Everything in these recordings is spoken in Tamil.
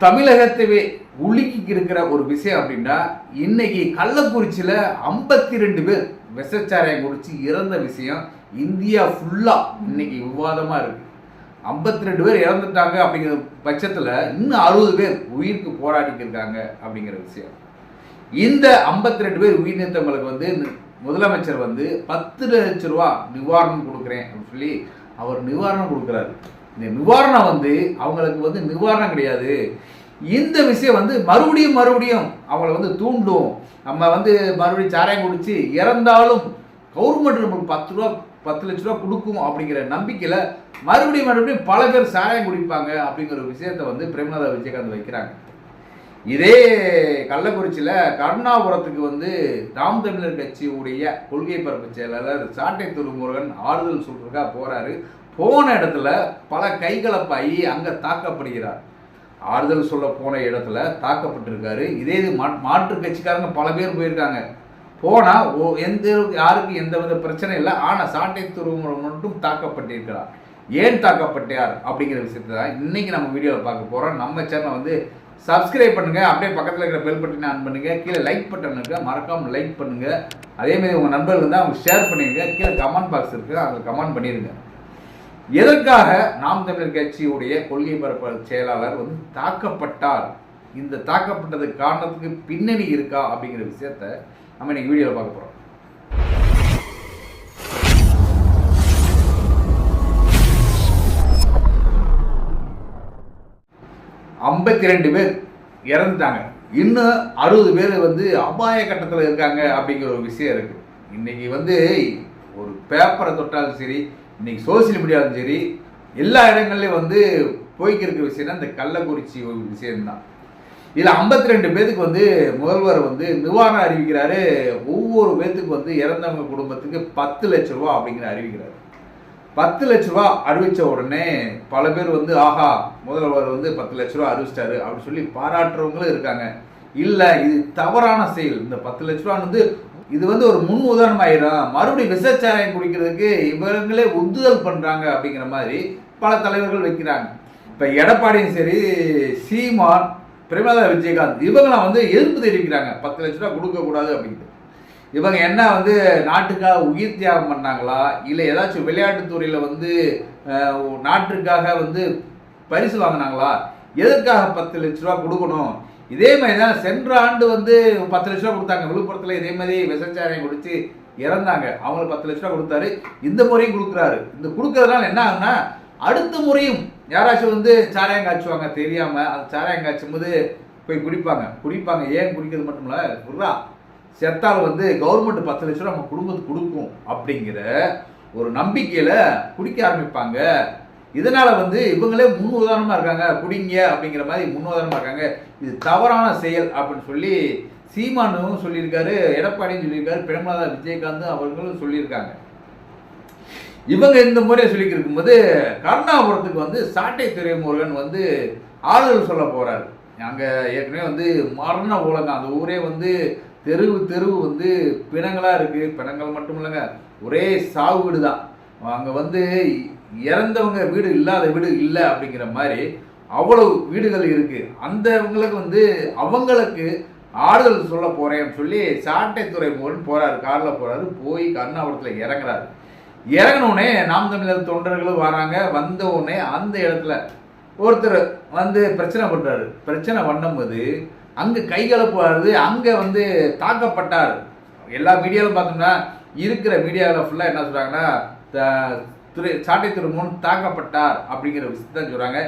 தமிழகத்தவே உலுக்கி இருக்கிற ஒரு விஷயம் அப்படின்னா இன்னைக்கு கள்ளக்குறிச்சியில் ஐம்பத்தி ரெண்டு பேர் விஷச்சாராயம் குடிச்சு இறந்த விஷயம் இந்தியா ஃபுல்லாக இன்னைக்கு விவாதமாக இருக்குது ஐம்பத்தி ரெண்டு பேர் இறந்துட்டாங்க அப்படிங்கிற பட்சத்தில் இன்னும் அறுபது பேர் உயிருக்கு போராடிட்டு இருக்காங்க அப்படிங்கிற விஷயம். இந்த ஐம்பத்தி ரெண்டு பேர் உயிரிழந்தவங்களுக்கு வந்து முதலமைச்சர் வந்து பத்து லட்ச ரூபா நிவாரணம் கொடுக்குறேன் அப்படின்னு சொல்லி அவர் நிவாரணம் கொடுக்குறாரு. இந்த நிவாரணம் வந்து அவங்களுக்கு வந்து நிவாரணம் கிடையாது. இந்த விஷயம் வந்து மறுபடியும் மறுபடியும் அவங்கள வந்து தூண்டும். நம்ம வந்து மறுபடியும் சாராயம் குடிச்சு இறந்தாலும் கவர்மெண்ட் நம்மளுக்கு பத்து ரூபா பத்து லட்ச ரூபா கொடுக்கும் அப்படிங்கிற நம்பிக்கையில் மறுபடியும் மறுபடியும் பல பேர் சாராயம் குடிப்பாங்க அப்படிங்கிற ஒரு விஷயத்தை வந்து பிரேமநாத விஜயகாந்த் வைக்கிறாங்க. இதே கள்ளக்குறிச்சியில் கருணாபுரத்துக்கு வந்து நாம் தமிழர் கட்சியுடைய கொள்கை பரப்பு செயலாளர் சாட்டை துருமுருகன் ஆறுதல் சொல்றதுக்காக போகிறாரு போன இடத்துல பல கைகலப்பாகி அங்கே தாக்கப்படுகிறார். ஆறுதல் சொல்ல போன இடத்துல தாக்கப்பட்டிருக்காரு. இதே இது மா- மாற்று கட்சிக்காரங்க பல பேர் போயிருக்காங்க. போனால் ஓ எந்த யாருக்கும் எந்த வித பிரச்சனை இல்லை. ஆனால் சாட்டை துருமுருகன் மட்டும் தாக்கப்பட்டிருக்கிறார். ஏன் தாக்கப்பட்டார் அப்படிங்கிற விஷயத்தை தான் இன்றைக்கி நம்ம வீடியோவில் பார்க்க போகிறோம் நம்ம சேனலை வந்து சப்ஸ்கிரைப் பண்ணுங்கள் அப்படியே பக்கத்தில் இருக்கிற பெல் பட்டனை ஆன் பண்ணுங்கள் கீழே லைக் பட்டன் இருக்குது மறக்காமல் லைக் பண்ணுங்கள் அதே மாதிரி நண்பர்கள் தான் அவங்க ஷேர் பண்ணிடுங்க கீழே கமெண்ட் பாக்ஸ் இருக்குது அதில் கமெண்ட் பண்ணிடுங்க எதற்காக நாம் தமிழர் கட்சியுடைய கொள்கை பரப்பு செயலாளர் வந்து தாக்கப்பட்டார்? இந்த தாக்கப்பட்டது காரணத்துக்கு பின்னணி இருக்கா அப்படிங்கிற விஷயத்த நம்ம இன்னைக்கு வீடியோவில் பார்க்க போகிறோம் ஐம்பத்தி ரெண்டு பேர் இறந்துட்டாங்க. இன்னும் அறுபது பேர் வந்து அபாய கட்டத்தில் இருக்காங்க அப்படிங்கிற ஒரு விஷயம் இருக்குது இன்னைக்கு வந்து ஒரு பேப்பரை தொட்டாலும் சரி இன்னைக்கு சோசியல் மீடியாவும் சரி எல்லா இடங்கள்லையும் வந்து போய்க்கு விஷயம்னா இந்த கள்ளக்குறிச்சி விஷயம்தான். இதில் ஐம்பத்தி ரெண்டு பேத்துக்கு வந்து முதல்வர் வந்து நிவாரணம் அறிவிக்கிறாரு. ஒவ்வொரு பேத்துக்கு வந்து இறந்தவங்க குடும்பத்துக்கு பத்து லட்ச ரூபா அப்படிங்கிற அறிவிக்கிறாரு. பத்து லட்ச ரூபா அறிவிச்ச உடனே பல பேர் வந்து ஆஹா முதல்வர் வந்து பத்து லட்ச ரூபா அறிவிச்சிட்டாரு. அப்படின்னு சொல்லி பாராட்டுறவங்களும் இருக்காங்க. இல்லை இது தவறான செயல். இந்த பத்து லட்ச ரூபா வந்து இது வந்து ஒரு முன் உதாரணம் ஆயிரும் மறுபடியும் விசச்சாராயம் குடிக்கிறதுக்கு இவங்களே உந்துதல் பண்றாங்க அப்படிங்கிற மாதிரி பல தலைவர்கள் வைக்கிறாங்க. இப்போ எடப்பாடியும் சரி சீமான் பிரேமலதா விஜயகாந்த் இவங்களாம் வந்து எதிர்ப்பு தெரிவிக்கிறாங்க. பத்து லட்ச ரூபா கொடுக்கக்கூடாது அப்படின்ட்டு. இவங்க என்ன வந்து நாட்டுக்காக உயிர் தியாகம் பண்ணாங்களா? இல்லை ஏதாச்சும் விளையாட்டுத்துறையில் வந்து நாட்டுக்காக வந்து பரிசு வாங்கினாங்களா? எதற்காக பத்து லட்ச ரூபா கொடுக்கணும்? இதே மாதிரி தான் சென்ற ஆண்டு வந்து பத்து லட்ச ரூபா கொடுத்தாங்க. விழுப்புரத்தில் இதே மாதிரி விசச்சாராயம் குடிச்சு இறந்தாங்க. அவங்களுக்கு பத்து லட்ச ரூபா கொடுத்தாரு. இந்த முறையும் கொடுக்குறாரு. இந்த கொடுக்கறதுனால என்ன ஆகுனா அடுத்த முறையும் யாராச்சும் வந்து சாராயம் காய்ச்சுவாங்க தெரியாம அந்த சாராயம் காய்ச்சும் போது போய் குடிப்பாங்க. குடிப்பாங்க. ஏன் குடிக்கிறது மட்டும் இல்ல குர்ரா செத்தால் வந்து கவர்மெண்ட் பத்து லட்ச ரூபா நம்ம குடும்பத்துக்கு கொடுக்கும் அப்படிங்கிற ஒரு நம்பிக்கையில குடிக்க ஆரம்பிப்பாங்க. இதனால் வந்து இவங்களே முன் உதாரணமாக இருக்காங்க. குடிங்க அப்படிங்கிற மாதிரி முன் உதாரணமாக இருக்காங்க. இது தவறான செயல் அப்படின்னு சொல்லி சீமானும் சொல்லியிருக்காரு எடப்பாடியும் சொல்லியிருக்காரு பிரேமலதா விஜயகாந்த் அவர்களும் சொல்லியிருக்காங்க. இவங்க இந்த முறையை சொல்லிக்கிட்டு இருக்கும்போது கருணாபுரத்துக்கு வந்து சாட்டை துறைமுருகன் வந்து ஆறுதல் சொல்ல போகிறாரு அங்கே ஏற்கனவே வந்து மரண உலகம் அந்த ஊரே வந்து தெருவு தெருவு வந்து பிணங்களாக இருக்குது பிணங்கள் மட்டும் இல்லைங்க. ஒரே சாவு வீடு தான் அங்கே வந்து இறந்தவங்க வீடு இல்லாத வீடு இல்லை அப்படிங்கிற மாதிரி அவ்வளவு வீடுகள் இருக்கு. அந்தவங்களுக்கு வந்து அவங்களுக்கு ஆறுதல் சொல்ல போறேன்னு சொல்லி சாட்டைத்துறை மூலம் போறாரு. காரில் போறாரு. போய் கருணாபுரத்தில் இறங்குறாரு. இறங்கினோடனே நாம் தமிழர் தொண்டர்களும் வராங்க. வந்த உடனே அந்த இடத்துல ஒருத்தர் வந்து பிரச்சனை பண்றாரு. பிரச்சனை பண்ணும்போது அங்க கைகலப்பு வருது அங்க வந்து தாக்கப்பட்டார். எல்லா மீடியாவிலும் பார்த்தோம்னா இருக்கிற மீடியாவில் ஃபுல்லாக என்ன சொல்கிறாங்கன்னா துறை சாட்டை திருமூன் தாக்கப்பட்டார் அப்படிங்கிற விஷயத்த சொல்றாங்க.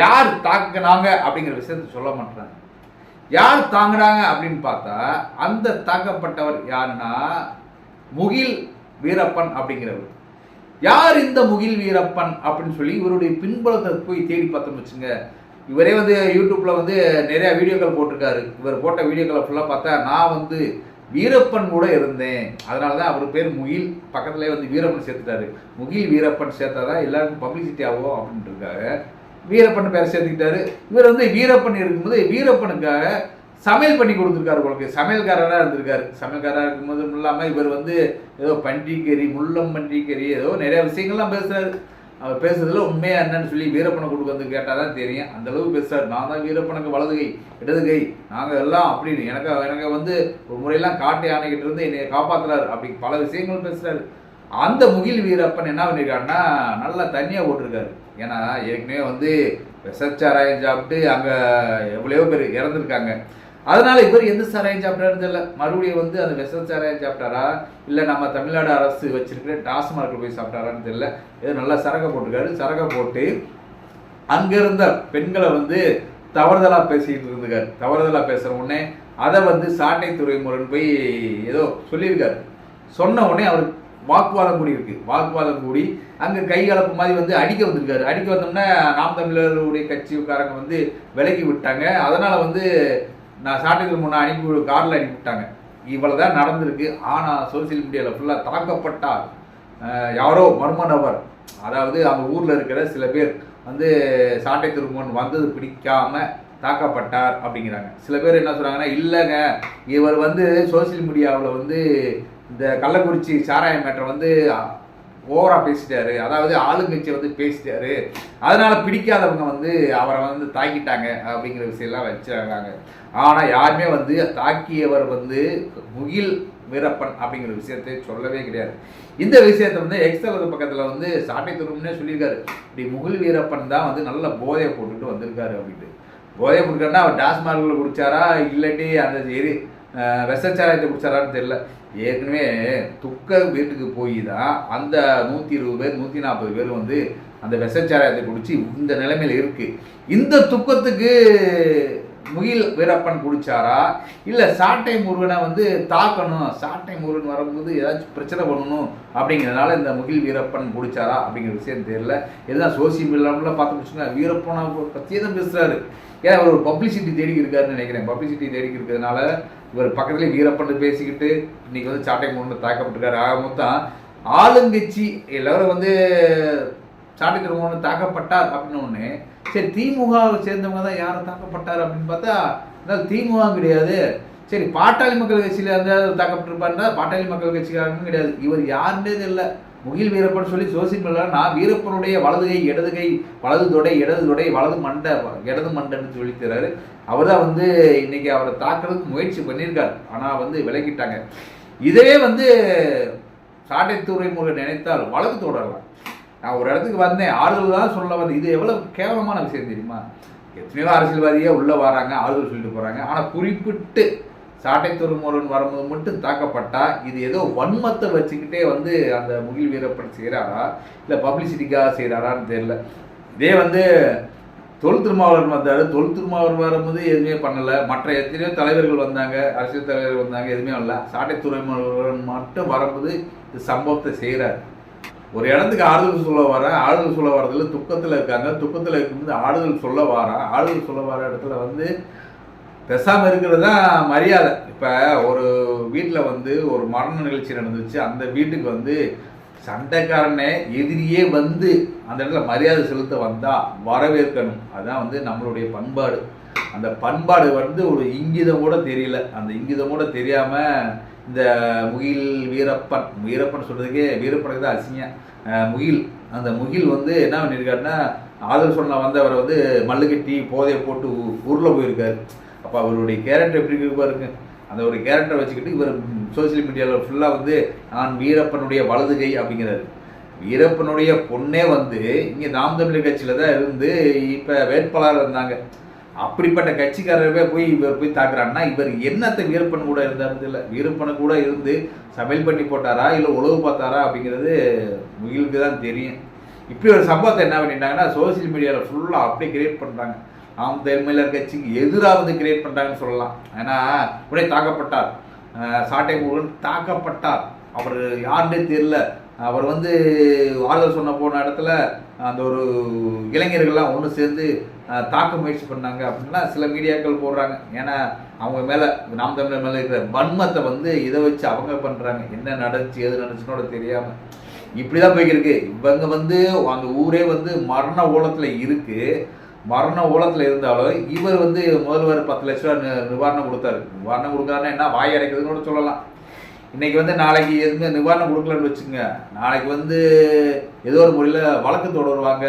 யார் தாக்குனாங்க அப்படிங்கிற விஷயத்த சொல்ல மாட்டாங்க யார் தாங்குறாங்க அப்படின்னு பார்த்தா அந்த தாக்கப்பட்டவர் யாருன்னா முகில் வீரப்பன் அப்படிங்கிறவர். யார் இந்த முகில் வீரப்பன் அப்படின்னு சொல்லி இவருடைய பின்புலத்தை போய் தேடி பார்த்தோம்னு வச்சுங்க. இவரே வந்து யூடியூப்ல வந்து நிறைய வீடியோக்கள் போட்டிருக்காரு. இவர் போட்ட வீடியோக்களை ஃபுல்லாக பார்த்தா நான் வந்து வீரப்பன் கூட இருந்தேன். அதனால தான் அவர் பேர் முகில். பக்கத்துலேயே வந்து வீரப்பன் சேர்த்துட்டாரு. முகில் வீரப்பன் சேர்த்தாதான் எல்லாருக்கும் பப்ளிசிட்டி ஆகும் அப்படின்றதுக்காக வீரப்பன் பேரை சேர்த்துக்கிட்டாரு. இவர் வந்து வீரப்பன் இருக்கும்போது வீரப்பனுக்காக சமையல் பண்ணி கொடுத்துருக்காரு உங்களுக்கு சமையல்காரராக இருந்திருக்காரு. சமையல்காரராக இருக்கும்போது இல்லாமல் இவர் வந்து ஏதோ பன்றிக்கறி முள்ளம் பன்றிக்கறி ஏதோ நிறைய விஷயங்கள்லாம் பேசுகிறாரு அவர் பேசுறதுல உண்மையா என்னன்னு சொல்லி வீரப்பனை கொண்டு வந்து கேட்டால் தான் தெரியும். அந்த அளவுக்கு பேசுறாரு நான் தான் வீரப்பனுக்கு வலது கை இடது கை. நாங்கள் எல்லாம் அப்படின்னு. எனக்கு எனக்கு வந்து ஒரு முறையெல்லாம் காட்டை யானைகிட்ட இருந்து என்னை காப்பாத்துறாரு. அப்படி பல விஷயங்கள் பேசுறாரு. அந்த முகில் வீரப்பன் என்ன பண்ணியிருக்காருன்னா நல்லா தண்ணியாக போட்டிருக்காரு. ஏன்னா ஏற்கனவே வந்து விசச்சாராயம் சாப்பிட்டு அங்கே எவ்வளையோ பேர் இறந்துருக்காங்க. அதனால இவர் எந்த சாராயம் சாப்பிட்டாருன்னு தெரியல. மறுபடியும் வந்து அந்த விஷ சாராயம் சாப்பிட்டாரா? இல்லை நம்ம தமிழ்நாடு அரசு வச்சிருக்கிற டாஸ்மார்க்கில் போய் சாப்பிட்டாரான்னு தெரியல. ஏதோ நல்லா சரக போட்டிருக்காரு. சரக போட்டு அங்க இருந்த பெண்களை வந்து தவறுதலாக பேசிகிட்டு இருந்திருக்காரு தவறுதலாக பேசுகிற உடனே அதை வந்து சாட்டை துறைமுருகன் போய் ஏதோ சொல்லியிருக்காரு. சொன்ன உடனே அவர் வாக்குவாதம் கூடி இருக்கு வாக்குவாதம் கூடி அங்கே கை கலப்பு மாதிரி வந்து அடிக்க வந்திருக்காரு. அடிக்க வந்தோம்னா நாம் தமிழருடைய கட்சிக்காரங்க வந்து விலகி விட்டாங்க. அதனால் வந்து நான் சாட்டுக்கு முன்னே அனுப்பி காரில் அனுப்பி விட்டாங்க. இவ்வளவுதான் நடந்திருக்கு. ஆனால் சோசியல் மீடியாவில் ஃபுல்லாக தாக்கப்பட்டார் யாரோ மர்ம நபர் அதாவது அந்த ஊரில் இருக்கிற சில பேர் வந்து சாட்டை திருமணம் வந்தது பிடிக்காம தாக்கப்பட்டார் அப்படிங்கிறாங்க. சில பேர் என்ன சொல்கிறாங்கன்னா இல்லைங்க இவர் வந்து சோசியல் மீடியாவில் வந்து இந்த கள்ளக்குறிச்சி சாராய மேட்டரை வந்து ஓவராக பேசிட்டாரு. அதாவது ஆளுங்கட்சி வந்து பேசிட்டாரு. அதனால பிடிக்காதவங்க வந்து அவரை வந்து தாக்கிட்டாங்க அப்படிங்கிற விஷயம்லாம் வச்சிருக்காங்க. ஆனால் யாருமே வந்து தாக்கியவர் வந்து முகில் வீரப்பன் அப்படிங்கிற விஷயத்தை சொல்லவே கிடையாது. இந்த விஷயத்தை வந்து எக்ஸல் பக்கத்தில் வந்து சாட்டை துரும்னே சொல்லியிருக்காரு. இப்படி முகில் வீரப்பன் தான் வந்து நல்ல போதையை போட்டுட்டு வந்திருக்காரு அப்படின்ட்டு. போதையை போட்டுக்காருன்னா அவர் டாஸ்மார்க்கில் குடிச்சாரா? இல்லாட்டி அந்த எரி அஹ், விஷச்சாராயத்தை குடிச்சாரான்னு தெரியல. ஏற்கனவே துக்க வீட்டுக்கு போய் தான் அந்த நூற்றி இருபது பேர் நூற்றி நாற்பது பேர் வந்து அந்த விஷச்சாராயத்தை குடித்து இந்த நிலைமையில இருக்குது இந்த துக்கத்துக்கு முகில் வீரப்பன் குடிச்சாரா? இல்லை சாட்டை முருகனை வந்து தாக்கணும் சாட்டை முருகன் வரும்போது ஏதாச்சும் பிரச்சனை பண்ணணும் அப்படிங்கிறதுனால இந்த முகில் வீரப்பன் குடிச்சாரா அப்படிங்கிற விஷயம் தெரியல. எல்லாம் சோசியல் மீடியாவில் பார்த்து முடிச்சுங்க வீரப்பனை பற்றியே தான் பேசுகிறாரு ஏன் அவர் ஒரு பப்ளிசிட்டி தேடி இருக்காருன்னு நினைக்கிறேன். பப்ளிசிட்டி தேடி இருக்கிறதுனால இவர் பக்கத்துலேயே வீரப்பன் பேசிக்கிட்டு இன்னைக்கு வந்து சாட்டை முருகன் தாக்கப்பட்டிருக்காரு. ஆக மொத்தம் ஆளுங்கட்சி எல்லாரும் வந்து சாட்டி திருமணம் தாக்கப்பட்டார் அப்படின்னு ஒன்று சரி திமுகவை சேர்ந்தவங்க தான் யாரும் தாக்கப்பட்டார் அப்படின்னு பார்த்தா அதாவது திமுக கிடையாது. சரி பாட்டாளி மக்கள் கட்சியில் இருந்தால் தாக்கப்பட்டிருப்பாருன்னா பாட்டாளி மக்கள் கட்சிக்காரங்க கிடையாது. இவர் யாருன்னே இல்லை முகில் வீரப்பன் சொல்லி சோசியல் மீடியாவில் நான் வீரப்பனுடைய வலது கை இடது கை வலது தொடை இடது தொடை வலது மண்டை இடது மண்டைன்னு சொல்லித்தராரு அவர் தான் வந்து இன்னைக்கு அவரை தாக்குறதுக்கு முயற்சி பண்ணியிருக்காரு. ஆனால் வந்து விலகிட்டாங்க. இதே வந்து சாட்டைத்துறை முறை நினைத்தால் வழக்கு தொடரலாம். நான் ஒரு இடத்துக்கு வந்தேன். ஆறுதல் தான் சொல்ல வந்தேன். இது எவ்வளவு கேவலமான விஷயம் தெரியுமா? எத்தனையோ அரசியல்வாதியாக உள்ளே வராங்க ஆறுதல் சொல்லிட்டு போகிறாங்க ஆனால் குறிப்பிட்டு சாட்டை துறைமுருகன் வரும்போது மட்டும் தாக்கப்பட்டா இது ஏதோ வன்மத்தை வச்சுக்கிட்டே வந்து அந்த முகில் வீரப்பன் செய்கிறாரா இல்லை பப்ளிசிட்டிக்காக செய்கிறாரான்னு தெரியல. இதே வந்து தொல் திருமாவளவன் வந்தார். தொல் திருமாவளவன் வரும்போது எதுவுமே பண்ணலை. மற்ற எத்தனையோ தலைவர்கள் வந்தாங்க அரசியல் தலைவர்கள் வந்தாங்க எதுவுமே வரல சாட்டை துறைமுருகன் மட்டும் வரும்போது இந்த சம்பவத்தை செய்கிறார் ஒரு இடத்துக்கு ஆறுதல் சொல்ல வர ஆறுதல் சொல்ல வரதுல துக்கத்தில் இருக்காங்க. துக்கத்தில் இருக்கும்போது ஆறுதல் சொல்ல வாரா ஆறுதல் சொல்ல வர இடத்துல வந்து பேசாமல் இருக்கிறது தான் மரியாதை. இப்போ ஒரு வீட்டில் வந்து ஒரு மரண நிகழ்ச்சி நடந்துச்சு. அந்த வீட்டுக்கு வந்து சண்டைக்காரனே எதிரியே வந்து அந்த இடத்துல மரியாதை செலுத்த வந்தால் வரவேற்கணும். அதுதான் வந்து நம்மளுடைய பண்பாடு. அந்த பண்பாடு வந்து ஒரு இங்கிதம் கூட தெரியல. அந்த இங்கிதம் கூட தெரியாமல் இந்த முகில் வீரப்பன் வீரப்பன் சொல்கிறதுக்கே வீரப்பனுக்கு தான் அசிங்கம் முகில். அந்த முகில் வந்து என்ன பண்ணியிருக்காருன்னா ஆதரவு சொன்ன வந்தவரை வந்து மல்லு கட்டி போதையை போட்டு ஊரில் போயிருக்காரு. அப்போ அவருடைய கேரக்டர் எப்படி இருக்கு பாருங்க. அந்த ஒரு கேரக்டரை வச்சுக்கிட்டு இவர் சோசியல் மீடியாவில் ஃபுல்லாக வந்து நான் வீரப்பனுடைய வலது கை அப்படிங்கிறாரு. வீரப்பனுடைய பொண்ணே வந்து இங்கே நாம் தமிழர் கட்சியில் தான் இருந்து இப்போ வேட்பாளர் இருந்தாங்க. அப்படிப்பட்ட கட்சிக்காரரவே போய் இவர் போய் தாக்குறாருன்னா இவர் என்னத்தை வீரப்பன் கூட இருந்தார் இல்லை. வீரப்பனு கூட இருந்து சமையல் பண்ணி போட்டாரா இல்லை உழவு பார்த்தாரா அப்படிங்கிறது முயலுக்கு தான் தெரியும். இப்படி ஒரு சம்பவத்தை என்ன பண்ணிட்டாங்கன்னா சோசியல் மீடியாவில் ஃபுல்லாக அப்படியே கிரியேட் பண்ணுறாங்க நாம் தமிழர் கட்சிக்கு எதிராக வந்து கிரியேட் பண்ணுறாங்கன்னு சொல்லலாம். ஏன்னா உடனே தாக்கப்பட்டார். சாட்டை முருகன் தாக்கப்பட்டார். அவர் யாருன்னே தெரியல. அவர் வந்து ஆறுதல் சொன்ன போன இடத்துல அந்த ஒரு இளைஞர்கள்லாம் ஒன்று சேர்ந்து தாக்க முயற்சி பண்ணாங்க அப்படின்னா சில மீடியாக்கள் போடுறாங்க. ஏன்னா அவங்க மேலே நாம் தமிழர் மேலே இருக்கிற வன்மத்தை வந்து இதை வச்சு அவங்க பண்ணுறாங்க என்ன நடந்துச்சு எது நடந்துச்சுன்னோட தெரியாமல் இப்படி தான் போய்க்கிருக்கு. இவங்க வந்து அந்த ஊரே வந்து மரண ஓலத்தில் இருக்குது மரண ஓலத்தில் இருந்தாலும் இவர் வந்து முதல்வர் பத்து லட்ச ரூபா நிவாரணம் கொடுத்தாரு. நிவாரணம் கொடுக்குறாருன்னா என்ன? வாய் அடைக்கிறதுன்னு கூட சொல்லலாம். இன்னைக்கு வந்து நாளைக்கு எதுவுமே நிவாரணம் கொடுக்கலன்னு வச்சுங்க நாளைக்கு வந்து ஏதோ ஒரு முறையில் வழக்கு தொடருவாங்க.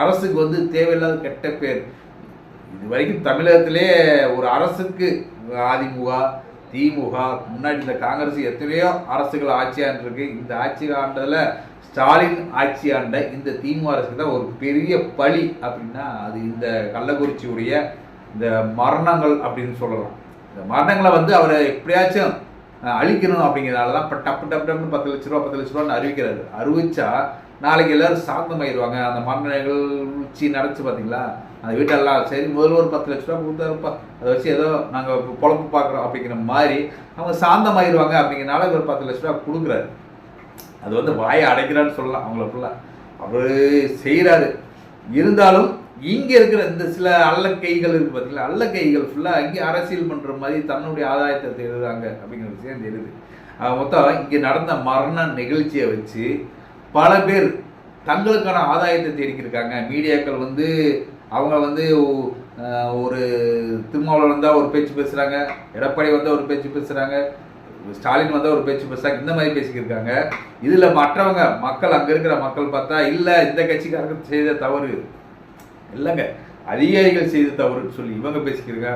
அரசுக்கு வந்து தேவையில்லாத கெட்ட பேர். இது வரைக்கும் தமிழகத்திலே ஒரு அரசுக்கு அதிமுக திமுக முன்னாடி இந்த காங்கிரஸ் எத்தனையோ அரசுகள் ஆட்சி ஆண்டிருக்கு. இந்த ஆட்சி ஆண்டதில் ஸ்டாலின் ஆட்சி ஆண்ட இந்த திமுக அரசுக்கு தான் ஒரு பெரிய பழி அப்படின்னா அது இந்த கள்ளக்குறிச்சியுடைய இந்த மரணங்கள் அப்படின்னு சொல்லலாம். இந்த மரணங்களை வந்து அவரை எப்படியாச்சும் அழிக்கணும் அப்படிங்கிறனால தான் இப்போ டப்பு டப்பு டப்புன்னு பத்து லட்ச ரூபா பத்து லட்ச ரூபான்னு அறிவிக்கிறாரு. அறிவிச்சா நாளைக்கு எல்லாரும் சாந்தமாயிருவாங்க. அந்த மரண நிகழ்ச்சி நடந்துச்சு பார்த்தீங்களா அந்த வீட்டெல்லாம் சரி முதல்ல ஒரு பத்து லட்ச ரூபா கொடுத்தாருப்பா. அதை வச்சு ஏதோ நாங்கள் பொழப்பு பார்க்குறோம் அப்படிங்கிற மாதிரி அவங்க சாந்தமாயிருவாங்க அப்படிங்கிறனால ஒரு பத்து லட்ச ரூபா கொடுக்குறாரு. அது வந்து வாயை அடைக்கிறான்னு சொல்லலாம் அவங்கள ஃபுல்லாக அவர் செய்கிறாரு இருந்தாலும் இங்கே இருக்கிற இந்த சில அல்லக்கைகள் இருக்கு பார்த்தீங்களா அல்லக்கைகள் ஃபுல்லாக இங்கே அரசியல் பண்ணுற மாதிரி தன்னுடைய ஆதாயத்தை தேடுறாங்க அப்படிங்கிற விஷயம் தெரியுது. மொத்தம் இங்கே நடந்த மரண நிகழ்ச்சியை வச்சு பல பேர் தங்களுக்கான ஆதாயத்தை தேடிக்கிருக்காங்க மீடியாக்கள் வந்து அவங்க வந்து ஒரு திருமாவளவன் வந்தால் ஒரு பேச்சு பேசுகிறாங்க எடப்பாடி வந்தால் ஒரு பேச்சு பேசுகிறாங்க ஸ்டாலின் வந்தால் ஒரு பேச்சு பேசுகிறாங்க இந்த மாதிரி பேசிக்கிருக்காங்க இதில் மற்றவங்க மக்கள் அங்கே இருக்கிற மக்கள் பார்த்தா இல்லை இந்த கட்சிக்காரங்க செய்த தவறு. இல்லைங்க. அதிகாரிகள் செய்த தவறு சொல்லி இவங்க பேசிக்கிறீங்க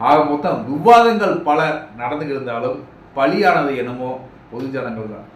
ஆக மொத்தம் விவாதங்கள் பல நடந்துகிருந்தாலும் பலியானது என்னமோ பொதுஜனங்கள் தான்